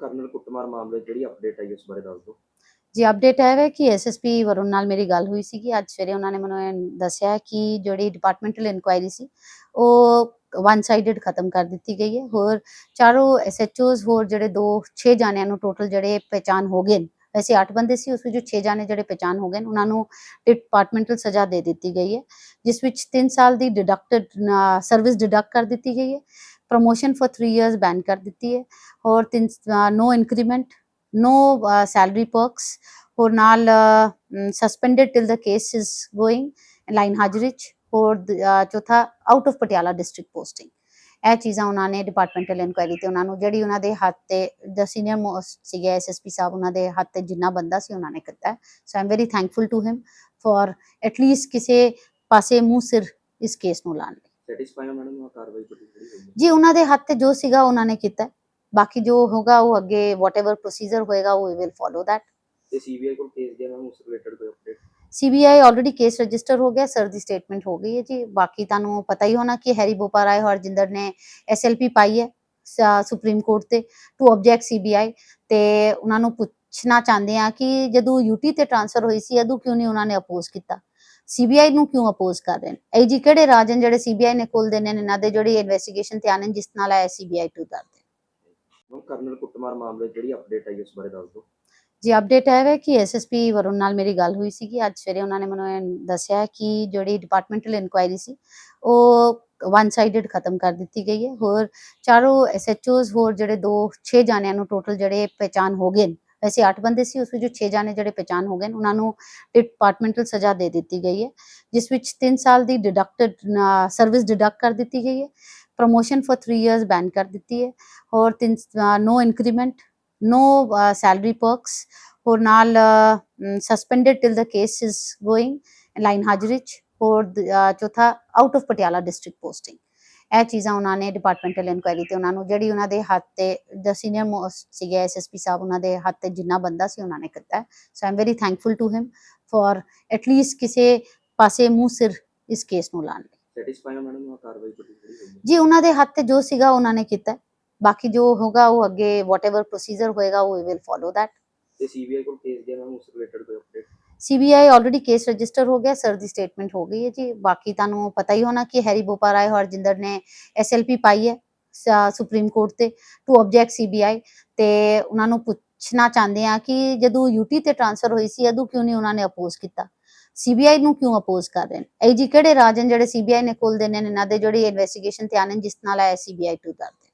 Colonel ਕੁੱਟਮਾਰ ਮਾਮਲੇ 'ਚ ਜਿਹੜੀ ਅਪਡੇਟ ਆਈ ਉਸ ਬਾਰੇ ਦੱਸ ਦਿਓ। ਜੀ ਅਪਡੇਟ ਹੈ ਕਿ ਐਸਐਸਪੀ ਵਰੁਣ ਨਾਲ ਮੇਰੀ ਗੱਲ ਹੋਈ ਸੀ ਕਿ ਅੱਜ ਸਵੇਰੇ ਉਹਨਾਂ ਨੇ ਮੈਨੂੰ ਇਹ ਦੱਸਿਆ ਕਿ ਜਿਹੜੀ ਡਿਪਾਰਟਮੈਂਟਲ ਇਨਕੁਆਇਰੀ ਸੀ, ਉਹ ਵਨ ਸਾਈਡਡ ਖਤਮ ਕਰ ਦਿੱਤੀ ਗਈ ਹੈ। ਹੋਰ ਚਾਰੋਂ ਐਸਐਚਓਜ਼ ਹੋਰ ਜਿਹੜੇ ਦੋ 6 ਜਾਣਿਆਂ ਨੂੰ ਟੋਟਲ ਜਿਹੜੇ ਪਹਿਚਾਨ ਹੋ ਗਏ ਨੇ ਵੈਸੇ 8 ਬੰਦੇ ਸੀ, ਉਸ ਵਿੱਚੋਂ 6 ਜਾਣੇ ਜਿਹੜੇ ਪਹਿਚਾਨ ਹੋ ਗਏ ਨੇ, ਉਹਨਾਂ ਨੂੰ ਡਿਪਾਰਟਮੈਂਟਲ ਸਜ਼ਾ ਦੇ ਦਿੱਤੀ ਗਈ ਹੈ, ਜਿਸ ਵਿੱਚ 3 ਸਾਲ ਦੀ ਡਿਡਕਟਡ ਸਰਵਿਸ ਡਿਡਕਟ ਕਰ ਦਿੱਤੀ ਗਈ ਹੈ ਪ੍ਰੋਮੋਸ਼ਨ ਫॉर 3 ਇਅਰਸ ਬੈਨ ਕਰ ਦਿੱਤੀ ਹੈ ਔਰ no increment no salary salary perks, ਹੋਰ ਨਾਲ suspended till the case is going line ਹਾਜ਼ਰੀ 'ਚ ਹੋਰ ਚੌਥਾ out of Patiala district posting ਇਹ ਚੀਜ਼ਾਂ ਉਹਨਾਂ ਨੇ ਡਿਪਾਰਟਮੈਂਟਲ ਇਨਕੁਆਇਰੀ ਤੇ ਉਹਨਾਂ ਨੂੰ ਜਿਹੜੀ ਉਹਨਾਂ ਦੇ ਹੱਥ ਤੇ ਦ ਸੀਨੀਅਰ ਮੋਸਟ ਸੀਗੇ ਐਸਐਸਪੀ ਸਾਹਿਬ ਉਹਨਾਂ ਦੇ ਹੱਥ ਤੇ ਜਿੰਨਾ ਬੰਦਾ ਸੀ ਉਹਨਾਂ ਨੇ ਕੀਤਾ। So am very thankful to him for at least ਕਿਸੇ ਪਾਸੇ ਮੂੰਹ ਸਿਰ ਇਸ ਕੇਸ ਨੂੰ ਲਾਣ ਲਈ। ਸੈਟੀਸਫਾਈ ਹੋ ਮੈਡਮ ਉਹ ਕਾਰਵਾਈ ਤੁਹਾਡੀ ਜਿਹੜੀ ਹੋਈ ਹੈ? ਜੀ ਉਹਨਾਂ ਦੇ ਹੱਥ ਤੇ ਜੋ ਸੀਗਾ ਉਹਨਾਂ ਨੇ ਕੀਤਾ। ਬਾਕੀ ਜੋ ਹੋਗਾ ਉਹ ਅੱਗੇ ਵਾਟਐਵਰ ਪ੍ਰੋਸੀਜਰ ਹੋਏਗਾ ਉਹ ਵੀ ਵਿਲ ਫੋਲੋ ਦੈਟ ਤੇ ਸੀਬੀਆਈ ਕੋਲ ਕੇਸ ਗਿਆ ਮੈਮ ਉਸ ਰਿਲੇਟਡ ਕੋਈ update CBI already case register ਹੋ ਗਿਆ ਸਰ ਦੀ ਸਟੇਟਮੈਂਟ ਹੋ ਗਈ ਹੈ ਜੀ। ਬਾਕੀ ਤੁਹਾਨੂੰ ਪਤਾ ਹੀ ਹੋਣਾ ਕਿ ਹੈਰੀ ਬੋਪਾਰਾਏ ਹਰਜਿੰਦਰ ਨੇ ਐਸਐਲਪੀ ਪਾਈ ਹੈ ਸੁਪਰੀਮ ਕੋਰਟ ਤੇ ਟੂ ਆਬਜੈਕਟ ਸੀਬੀਆਈ ਤੇ ਉਹਨਾਂ ਨੂੰ ਪੁੱਛਣਾ ਚਾਹੁੰਦੇ ਆ ਕਿ ਜਦੋਂ ਯੂਟੀ ਤੇ ਟ੍ਰਾਂਸਫਰ ਹੋਈ ਸੀ, ਉਦੋਂ ਕਿਉਂ ਨਹੀਂ ਉਹਨਾਂ ਨੇ ਅਪੋਜ਼ ਕੀਤਾ? ਸੀਬੀਆਈ ਨੂੰ ਕਿਉਂ ਅਪੋਜ਼ ਕਰ ਰਹੇ ਨੇ? ਇਹ ਜੀ ਕਿਹੜੇ ਰਾਜਨ ਜਿਹੜੇ ਸੀਬੀਆਈ ਨੇ ਕੋਲ ਦੇਣੇ ਨੇ, ਇਹਨਾਂ ਦੇ ਜਿਹੜੀ ਇਨਵੈਸਟੀਗੇਸ਼ਨ ਤੇ ਆਨੇ ਜਿਸ ਨਾਲ ਆਇਆ ਸੀਬੀਆਈ ਟੂ ਕਰਦੇ ਕਰਨਲ ਕੁੱਟਮਾਰ ਮਾਮਲੇ ਜਿਹੜੀ ਅਪਡੇਟ ਆਈ ਉਸ ਬਾਰੇ ਦੱਸ ਦਿਓ। ਜੀ ਅਪਡੇਟ ਹੈ ਵੇ ਕਿ ਐਸਐਸਪੀ ਵਰੁਣ ਨਾਲ ਮੇਰੀ ਗੱਲ ਹੋਈ ਸੀ ਕਿ ਅੱਜ ਸਵੇਰੇ ਉਹਨਾਂ ਨੇ ਮੈਨੂੰ ਦੱਸਿਆ ਕਿ ਜਿਹੜੀ ਡਿਪਾਰਟਮੈਂਟਲ ਇਨਕੁਆਇਰੀ ਸੀ, ਉਹ ਵਨ ਸਾਈਡਡ ਖਤਮ ਕਰ ਦਿੱਤੀ ਗਈ ਹੈ। ਹੋਰ ਚਾਰੋਂ ਐਸਐਚਓਜ਼ ਹੋਰ ਜਿਹੜੇ ਦੋ 6 ਜਾਣਿਆਂ ਨੂੰ ਟੋਟਲ ਜਿਹੜੇ ਪਹਿਚਾਨ ਹੋ ਗਏ ਨੇ। ਵੈਸੇ 8 ਬੰਦੇ ਸੀ, ਉਸ ਵਿੱਚ ਜੋ 6 ਜਾਣੇ ਜਿਹੜੇ ਪਹਿਚਾਨ ਹੋ ਗਏ ਨੇ, ਉਹਨਾਂ ਨੂੰ ਡਿਪਾਰਟਮੈਂਟਲ ਸਜ਼ਾ ਦੇ ਦਿੱਤੀ ਗਈ ਹੈ, ਜਿਸ ਵਿੱਚ 3 ਸਾਲ ਦੀ ਡਿਡਕਟਡ ਸਰਵਿਸ ਡਿਡਕਟ ਕਰ ਦਿੱਤੀ ਗਈ ਹੈ। ਪ੍ਰੋਮੋਸ਼ਨ ਫॉर 3 ਇਅਰਸ ਬੈਨ ਕਰ ਦਿੱਤੀ ਹੈ। ਹੋਰ no increment no uh, salary perks ਹੋਰ ਨਾਲ suspended till the case is going line ਹਾਜ਼ਰੀ 'ਚ ਹੋਰ ਦ- ਅਹ, ਚੌਥਾ out of Patiala district posting ਇਹ ਚੀਜ਼ਾਂ ਉਹਨਾਂ ਨੇ ਡਿਪਾਰਟਮੈਂਟਲ ਇਨਕੁਆਇਰੀ ਤੇ ਉਹਨਾਂ ਨੂੰ ਜਿਹੜੀ ਉਹਨਾਂ ਦੇ ਹੱਥ ਤੇ ਦ ਸੀਨੀਅਰ ਮੋਸਟ ਸੀਗੇ ਐਸਐਸਪੀ ਸਾਹਿਬ ਉਹਨਾਂ ਦੇ ਹੱਥ ਤੇ ਜਿੰਨਾ ਬੰਦਾ ਸੀ ਉਹਨਾਂ ਨੇ ਕੀਤਾ so am very thankful to him for at least ਕਿਸੇ ਪਾਸੇ ਮੂੰਹ ਸਿਰ ਇਸ ਕੇਸ ਨੂੰ ਲਾਣ ਲਈ ਸੈਟੀਸਫਾਈ ਮੈਡਮ ਉਹ ਕਾਰਵਾਈ ਜਿਹੜੀ ਹੋਈ ਜੀ ਉਹਨਾਂ ਦੇ ਹੱਥ ਤੇ ਜੋ ਸੀਗਾ ਉਹਨਾਂ ਨੇ ਕੀਤਾ। ਬਾਕੀ ਜੋ ਹੋਗਾ ਉਹ ਅੱਗੇ ਵਾਟਐਵਰ ਪ੍ਰੋਸੀਜਰ ਹੋਏਗਾ ਉਹ ਵਿਲ ਫੋਲੋ ਦੈਟ ਤੇ ਸੀਬੀਆਈ ਕੋਲ ਕੇਸ ਗਿਆ ਮੈਮ ਉਸ ਰਿਲੇਟਡ ਕੋਈ update CBI already case register ਹੋ ਗਿਆ ਸਰ ਦੀ ਸਟੇਟਮੈਂਟ ਹੋ ਗਈ ਹੈ ਜੀ। ਬਾਕੀ ਤੁਹਾਨੂੰ ਪਤਾ ਹੀ ਹੋਣਾ ਕਿ ਹੈਰੀ ਬੋਪਾਰਾਏ ਹਰਜਿੰਦਰ ਨੇ ਐਸਐਲਪੀ ਪਾਈ ਹੈ ਸੁਪਰੀਮ ਕੋਰਟ ਤੇ ਟੂ ਆਬਜੈਕਟ ਸੀਬੀਆਈ ਤੇ ਉਹਨਾਂ ਨੂੰ ਪੁੱਛਣਾ ਚਾਹੁੰਦੇ ਆ ਕਿ ਜਦੋਂ ਯੂਟੀ ਤੇ ਟ੍ਰਾਂਸਫਰ ਹੋਈ ਸੀ ਉਦੋਂ ਕਿਉਂ ਨਹੀਂ ਉਹਨਾਂ ਨੇ ਅਪੋਜ਼ ਕੀਤਾ? ਸੀਬੀਆਈ ਨੂੰ ਕਿਉਂ ਅਪੋਜ਼ ਕਰ ਰਹੇ ਨੇ? ਇਹ ਜੀ ਕਿਹੜੇ ਰਾਜਨ ਜਿਹੜੇ ਸੀਬੀਆਈ ਨੇ ਕੋਲ ਦੇਣੇ ਨੇ ਇਹਨਾਂ ਦੇ ਜਿਹੜੀ ਇਨਵੈਸਟੀਗੇਸ਼ਨ ਤੇ ਆਨੇ ਜਿਸ ਨਾਲ ਆਇਆ ਸੀਬੀਆਈ ਟੂ ਕਰਦੇ